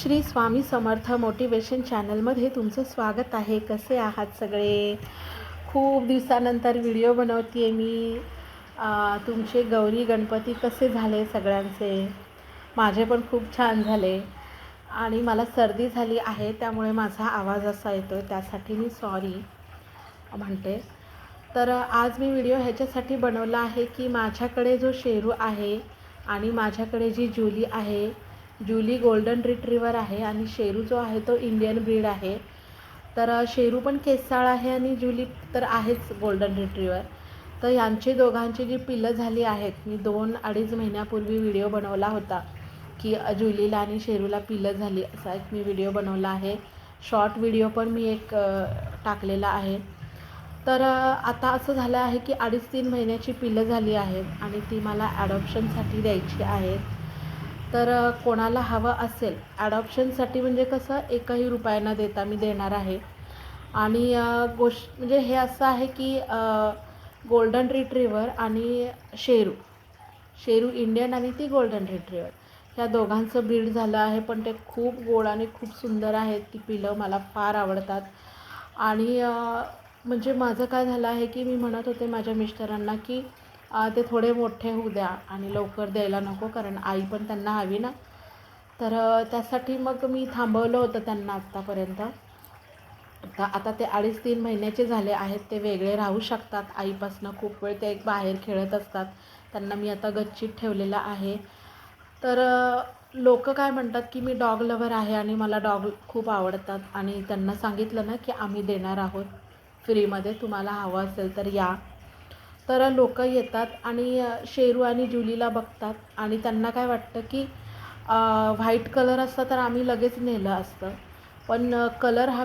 Shri Swami Samarth motivation चॅनलमध्ये तुमचं स्वागत आहे. कसे आहात सगळे? खूप दिवसानंतर व्हिडिओ बनवते आहे मी तुमचे गौरी गणपती कसे झाले सगळ्यांचे? माझे पण खूप छान झाले. आणि मला सर्दी झाली आहे त्यामुळे माझा आवाज असा येतो आहे त्यासाठी मी सॉरी म्हणते. तर आज मी व्हिडिओ ह्याच्यासाठी बनवला आहे की माझ्याकडे जो शेरू आहे आणि माझ्याकडे जी जुली आहे जुली गोल्डन रिट्रीवर आहे आणि शेरू जो आहे तो इंडियन ब्रीड आहे. तर शेरू पण केसाळ आहे आणि जुली तर आहेच गोल्डन रिट्रीवर तर यांची दोघांची जी पिल्लं झाली आहेत मी दोन अडीच महिन्यापूर्वी व्हिडिओ बनवला होता की जुलीला आणि शेरूला पिलं झाली असा एक मी व्हिडिओ बनवला आहे. शॉर्ट व्हिडिओ पण मी एक टाकलेला आहे. तर आता असं झालं आहे की अडीच तीन महिन्याची पिलं झाली आहेत आणि ती मला ॲडॉप्शनसाठी द्यायची आहेत तर कोणाला हवं असेल ॲडॉप्शनसाठी म्हणजे कसं एकही रुपया न देता मी देणार आहे. आणि अ, गोष्ट म्हणजे हे असं आहे की गोल्डन रिट्रीवर आणि शेरू शेरू इंडियन आणि ती गोल्डन रिट्रीवर ह्या दोघांचं ब्रीड झालं आहे पण ते खूप गोड आणि खूप सुंदर आहेत. ती पिलं मला फार आवडतात. आणि म्हणजे माझं काय झालं आहे की मी म्हणत होते माझ्या मिस्टरांना की ते थोडे मोठे होऊ द्या आणि लवकर द्यायला नको कारण आई पण त्यांना हवी ना. तर त्यासाठी मग मी थांबवलं होतं त्यांना आत्तापर्यंत. आता आता ते अडीच तीन महिन्याचे झाले आहेत ते वेगळे राहू शकतात. आईपासनं खूप वेळ ते एक बाहेर खेळत असतात. त्यांना मी आता गच्चीत ठेवलेलं आहे. तर लोक काय म्हणतात की मी डॉग लवर आहे आणि मला डॉग खूप आवडतात. आणि त्यांना सांगितलं ना की आम्ही देणार आहोत. फ्रीमध्ये तुम्हाला हवं असेल तर या. तर लोक येतात आणि शेरू आणि जुलीला बघतात आणि त्यांना काय वाटतं की व्हाईट कलर असता तर आम्ही लगेच नेलं असतं. पण कलर हा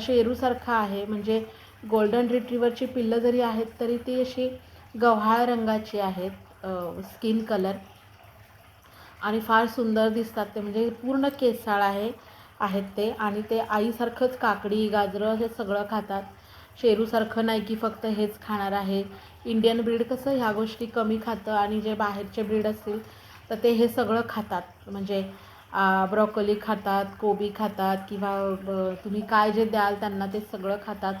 शेरूसारखा आहे. म्हणजे गोल्डन रिट्रीवरची पिल्लं जरी आहेत तरी ती अशी गव्हाळ रंगाची आहेत स्किन कलर. आणि फार सुंदर दिसतात ते. म्हणजे पूर्ण केसाळ आहे आहेत ते. आणि ते आईसारखंच काकडी गाजरं हे सगळं खातात. शेरूसारखं नाही की फक्त हेच खाणार आहे. इंडियन ब्रीड कसं ह्या गोष्टी कमी खातं आणि जे बाहेरचे ब्रीड असतील तर ते हे सगळं खातात. म्हणजे ब्रॉकोली खातात कोबी खातात किंवा तुम्ही काय जे द्याल त्यांना ते सगळं खातात.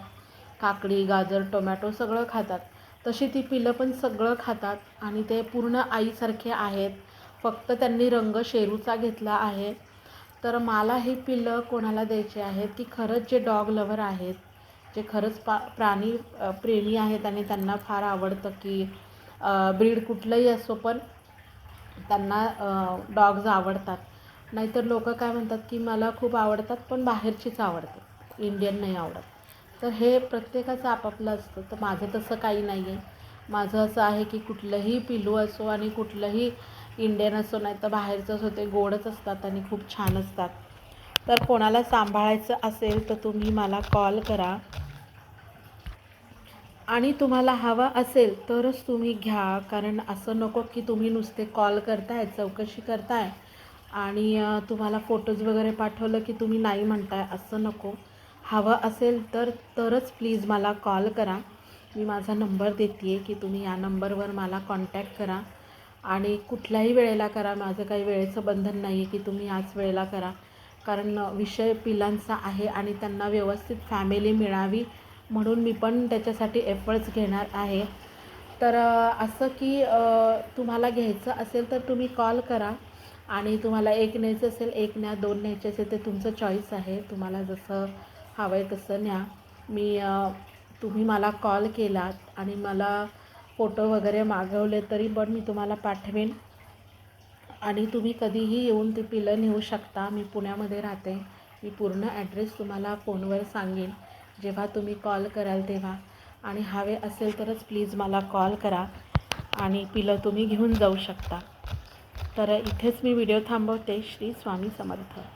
काकडी गाजर टोमॅटो सगळं खातात. तशी ती पिलं पण सगळं खातात आणि ते पूर्ण आईसारखे आहेत. फक्त त्यांनी रंग शेरूचा घेतला आहे. तर मला हे पिल्लं कोणाला द्यायचे आहेत की खरंच जे डॉग लवर आहेत जे खरंच पा प्राणी प्रेमी आहेत आणि त्यांना फार आवडतं की ब्रीड कुठलंही असो पण त्यांना डॉग्ज आवडतात. नाहीतर लोक काय म्हणतात की मला खूप आवडतात पण बाहेरचीच आवडते इंडियन नाही आवडत. तर हे प्रत्येकाचं आपापलं असतं. तर माझं तसं काही नाही आहे माझं असं आहे की कुठलंही पिलू असो आणि कुठलंही इंडियन असो नाही तर बाहेरचं असो ते गोडच असतात आणि खूप छान असतात. तर कोणाला सांभाळायचं असेल तर तुम्ही मला कॉल करा. आणि तुम्हाला हवा असेल तरच तुम्ही घ्या कारण असं नको की तुम्ही नुसते कॉल करताय चौकशी करताय आणि तुम्हाला फोटोज वगैरे पाठवलं की तुम्ही नाही म्हणताय असं नको. हवं असेल तर तरच प्लीज मला कॉल करा. मी माझा नंबर देते आहे की तुम्ही या नंबरवर मला कॉन्टॅक्ट करा. आणि कुठल्याही वेळेला करा माझं काही वेळेचं बंधन नाही आहे की तुम्ही याच वेळेला करा. कारण विषय पिलांचा आहे आणि त्यांना व्यवस्थित फॅमिली मिळावी म्हणून मी पण त्याच्यासाठी एफर्ट्स घेणार आहे. तर असं की तुम्हाला घ्यायचं असेल तर तुम्ही कॉल करा आणि तुम्हाला एक न्यायचं असेल एक न्या दोन न्यायचे असेल ते तुमचं चॉईस आहे. तुम्हाला जसं हवं आहे तसं न्या. मी तुम्ही मला कॉल केलात आणि मला फोटो वगैरे मागवले तरी पण मी तुम्हाला पाठवेन. आणि तुम्ही कधीही येऊन ती पिलं नेऊ शकता. मी पुण्यामध्ये राहते. मी पूर्ण ॲड्रेस तुम्हाला फोनवर सांगेन. जेव्हा तुम्ही कॉल कराल तेव्हा. आणि हवे असेल तरच प्लीज मला कॉल करा. आणि पिलं तुम्ही घेऊन जाऊ शकता. तर इथेच मी व्हिडिओ थांबवते. श्री स्वामी समर्थ.